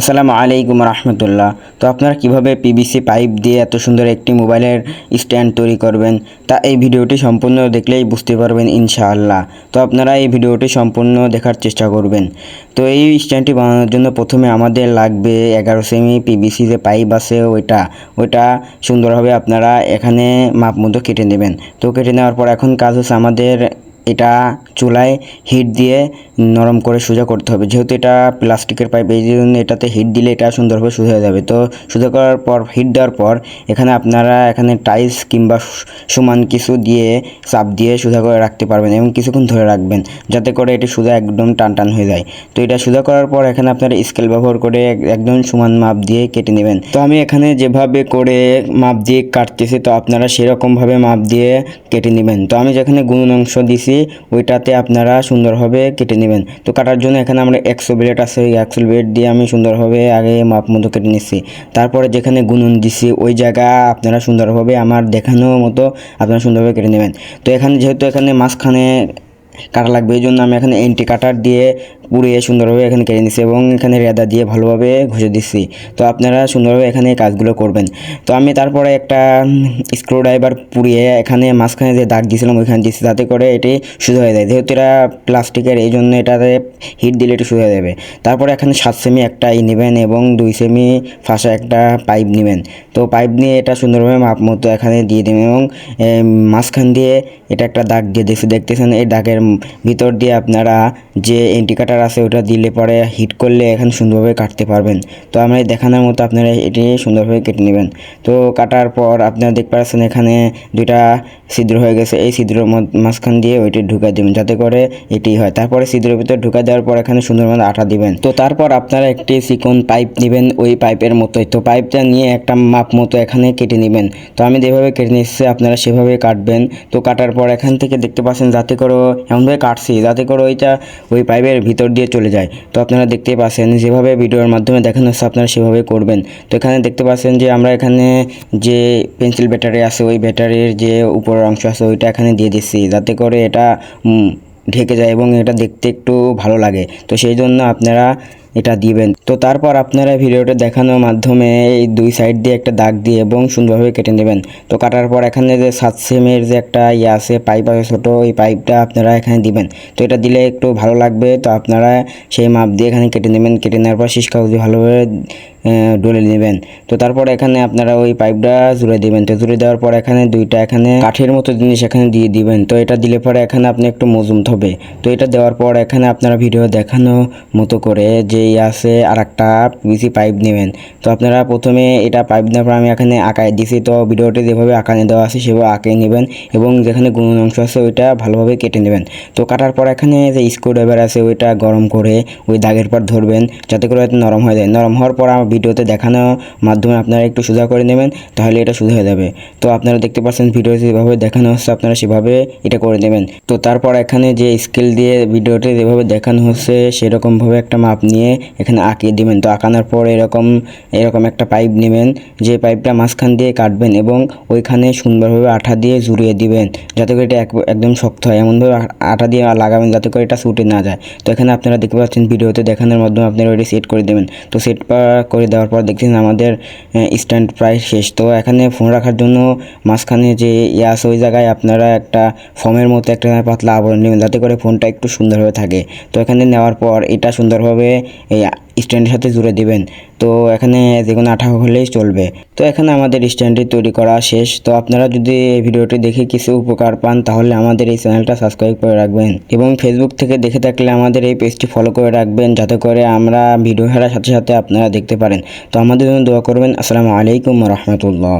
আসসালামু আলাইকুম রহমতুল্লাহ। তো আপনারা কীভাবে পিভিসি পাইপ দিয়ে এত সুন্দর একটি মোবাইলের স্ট্যান্ড তৈরি করবেন, তা এই ভিডিওটি সম্পূর্ণ দেখলেই বুঝতে পারবেন ইনশাআল্লাহ। তো আপনারা এই ভিডিওটি সম্পূর্ণ দেখার চেষ্টা করবেন। তো এই স্ট্যান্ডটি বানানোর জন্য প্রথমে আমাদের লাগবে এগারো সেমি পিভিসি যে পাইপ আছে ওইটা। ওইটা সুন্দরভাবে আপনারা এখানে মাপ মতো কেটে নেবেন। তো কেটে নেওয়ার পর এখন কাজ হচ্ছে আমাদের এটা চুলায় হিট দিয়ে নরম করে সোজা করতে হবে। যেহেতু এটা প্লাস্টিকের পাইপ এই জন্য এটাতে হিট দিলে এটা সুন্দরভাবে সোজা হয়ে যাবে। তো সোজা করার পর হিট দেওয়ার পর, এখানে আপনারা এখানে টাইলস কিংবা সমান কিছু দিয়ে চাপ দিয়ে সোজা করে রাখতে পারবেন এবং কিছুক্ষণ ধরে রাখবেন, যাতে করে এটি সোজা একদম টান টান হয়ে যায়। তো এটা সোজা করার পর, এখানে আপনারা স্কেল ব্যবহার করে একদম সমান মাপ দিয়ে কেটে নেবেন। তো আমি এখানে যেভাবে করে মাপ দিয়ে কাটতেছি, তো আপনারা সেরকমভাবে মাপ দিয়ে কেটে নেবেন। তো আমি যেখানে গুণ অংশ দিছি ওইটাতে আপনারা সুন্দরভাবে কেটে নেবেন। তো কাটার জন্য এখানে আমরা একশো ব্লেড আছে ওই একশো ব্লেড দিয়ে আমি সুন্দরভাবে আগে মাপ মতো কেটে নিচ্ছি। তারপরে যেখানে গুনুন দিছি, ওই জায়গা আপনারা সুন্দরভাবে আমার দেখানো মতো আপনারা সুন্দরভাবে কেটে নেবেন। তো এখানে যেহেতু এখানে মাঝখানে কাটা লাগবে, এই জন্য আমি এখানে এন্টি কাটার দিয়ে পুড়িয়ে সুন্দরভাবে এখানে কেটে নিচ্ছি এবং এখানে রেদা দিয়ে ভালোভাবে ঘষে দিচ্ছি তো আপনারা সুন্দরভাবে এখানে কাজগুলো করবেন। তো আমি তারপরে একটা স্ক্রু ড্রাইভার পুড়িয়ে এখানে মাঝখানে যে দাগ দিয়েছিলাম ওইখানে দিচ্ছি তাতে করে এটি সোজা হয়ে যায়। যেহেতু এটা প্লাস্টিকের, এই জন্য এটাতে হিট দিলে একটু সোজা হয়ে যাবে। তারপরে এখানে সাত সেমি একটা ই নেবেন এবং দুই সেমি ফাঁসা একটা পাইপ নেবেন। তো পাইপ নিয়ে এটা সুন্দরভাবে মাপ মতো এখানে দিয়ে দেবেন এবং মাঝখান দিয়ে এটা একটা দাগ দিয়ে দিয়েছি। দেখতেছেন, এই দাগের ভিতর দিয়ে আপনারা যে এন্টিকাটার আছে, ওটা দিলে পরে হিট করলে এখানে সুন্দরভাবে কাটতে পারবেন। তো আমরা দেখানোর মতো আপনারা এটি সুন্দরভাবে কেটে নেবেন। তো কাটার পর আপনারা দেখতে পাচ্ছেন এখানে দুইটা ছিদ্র হয়ে গেছে। এই মধ্য- মাঝখান দিয়ে ওইটি ঢুকা দেবেন, যাতে করে এটি হয়। তারপরে ছিদ্রের ভিতর ঢুকা দেওয়ার পর এখানে সুন্দরভাবে আটা দিবেন। তো তারপর আপনারা একটি চিকন পাইপ নেবেন ওই পাইপের মতোই। তো পাইপটা নিয়ে একটা মাপ মতো এখানে কেটে নেবেন। তো আমি যেভাবে কেটে নিচ্ছি, আপনারা সেভাবে কাটবেন। তো কাটার পর এখান থেকে দেখতে পাচ্ছেন, যাতে করে এমনভাবে কাটছি, যাতে করে ওইটা ওই পাইপের ভিতর দিয়ে চলে যায়। তো আপনারা দেখতে পাচ্ছেন যেভাবে ভিডিওর মাধ্যমে দেখানো হচ্ছে, আপনারা সেভাবে করবেন। তো এখানে দেখতে পাচ্ছেন যে আমরা এখানে যে পেন্সিল ব্যাটারি আছে, ওই ব্যাটারির যে উপরের অংশ আছে, ওইটা এখানে দিয়ে দিচ্ছি। যাতে করে এটা ঢেকে যায় এবং এটা দেখতে একটু ভালো লাগে। তো সেই জন্য আপনারা এটা দিবেন। তো তারপর আপনারা ভিডিওটা দেখানোর মাধ্যমে এই দুই সাইড দিয়ে একটা দাগ দিয়ে এবং সুন্দরভাবে কেটে নেবেন। তো কাটার পর এখানে যে সাত সেমের যে একটা ইয়ে আছে পাইপ আছে, ছোটো ওই পাইপটা আপনারা এখানে দিবেন। তো এটা দিলে একটু ভালো লাগবে। তো আপনারা সেই মাপ দিয়ে এখানে কেটে নেবেন। কেটে নেওয়ার পর শীষ কাগজ ভালোভাবে ডলে নেবেন। তো তারপর এখানে আপনারা ওই পাইপটা জুড়ে দিবেন। তো জুড়ে দেওয়ার পর এখানে দুইটা এখানে কাঠের মতো জিনিস এখানে দিয়ে দিবেন। তো এটা দিলে পরে এখানে আপনি একটু মজুমত হবে। তো এটা দেওয়ার পর এখানে আপনারা ভিডিও দেখানো মতো করে যে ইয়ে আছে আর একটা পিভিসি পাইপ নেবেন। তো আপনারা প্রথমে এটা পাইপ নেওয়ার পর আমি এখানে আঁকায় দিছি। তো ভিডিওটি যেভাবে আঁকানে দেওয়া আছে সেভাবে আঁকে নেবেন এবং যেখানে গুণ অংশ আছে ওইটা ভালোভাবে কেটে নেবেন। তো কাটার পর এখানে যে স্ক্রু ড্রাইভার আছে ওইটা গরম করে ওই দাগের পর ধরবেন যাতে করে নরম হয়ে যায়। নরম হওয়ার পর আমার ভিডিওতে দেখানো মাধ্যমে আপনারা একটু সোজা করে নেবেন, তাহলে এটা সোজা হয়ে যাবে। তো আপনারা দেখতে পাচ্ছেন ভিডিওতে যেভাবে দেখানো হচ্ছে, আপনারা সেভাবে এটা করে নেবেন। তো তারপর এখানে যে স্কেল দিয়ে ভিডিওতে যেভাবে দেখানো হচ্ছে, সেরকমভাবে একটা মাপ নিয়ে এখানে আঁকিয়ে দিবেন। তো আঁকানোর পর এরকম এরকম একটা পাইপ নেবেন, যে পাইপটা মাঝখান দিয়ে কাটবেন এবং ওইখানে সুন্দরভাবে আঠা দিয়ে জুড়িয়ে দিবেন, যাতে করে এটা এক- একদম শক্ত হয়। এমনভাবে আঠা দিয়ে লাগাবেন যাতে করে এটা ছুটে না যায়। তো এখানে আপনারা দেখতে পাচ্ছেন ভিডিওতে দেখানোর মাধ্যমে আপনারা ওইটা সেট করে দেবেন। তো সেট করে দেওয়ার পর দেখছেন আমাদের স্ট্যান্ড প্রায় শেষ। তো এখানে ফোন রাখার জন্য মাঝখানে যে ইয়াস ওই জায়গায় আপনারা একটা ফর্মের মতো একটা পাতলা আবরণ নেবেন, যাতে করে ফোনটা একটু সুন্দরভাবে থাকে। তো এখানে নেওয়ার পর এটা সুন্দরভাবে এই স্ট্যান্ডের সাথে জুড়ে দিবেন। তো এখানে যে কোনো আঠা হলেই চলবে। তো এখানে আমাদের স্ট্যান্ডটি তৈরি করা শেষ। তো আপনারা যদি এই ভিডিওটি দেখে কিছু উপকার পান, তাহলে আমাদের এই চ্যানেলটা সাবস্ক্রাইব করে রাখবেন। এবং ফেসবুক থেকে দেখে থাকলে আমাদের এই পেজটি ফলো করে রাখবেন, যাতে করে আমরা ভিডিও ছাড়ার সাথে সাথে আপনারা দেখতে পারেন। তো আমাদের জন্য দোয়া করবেন। আসসালামু আলাইকুম রহমতুল্লাহ।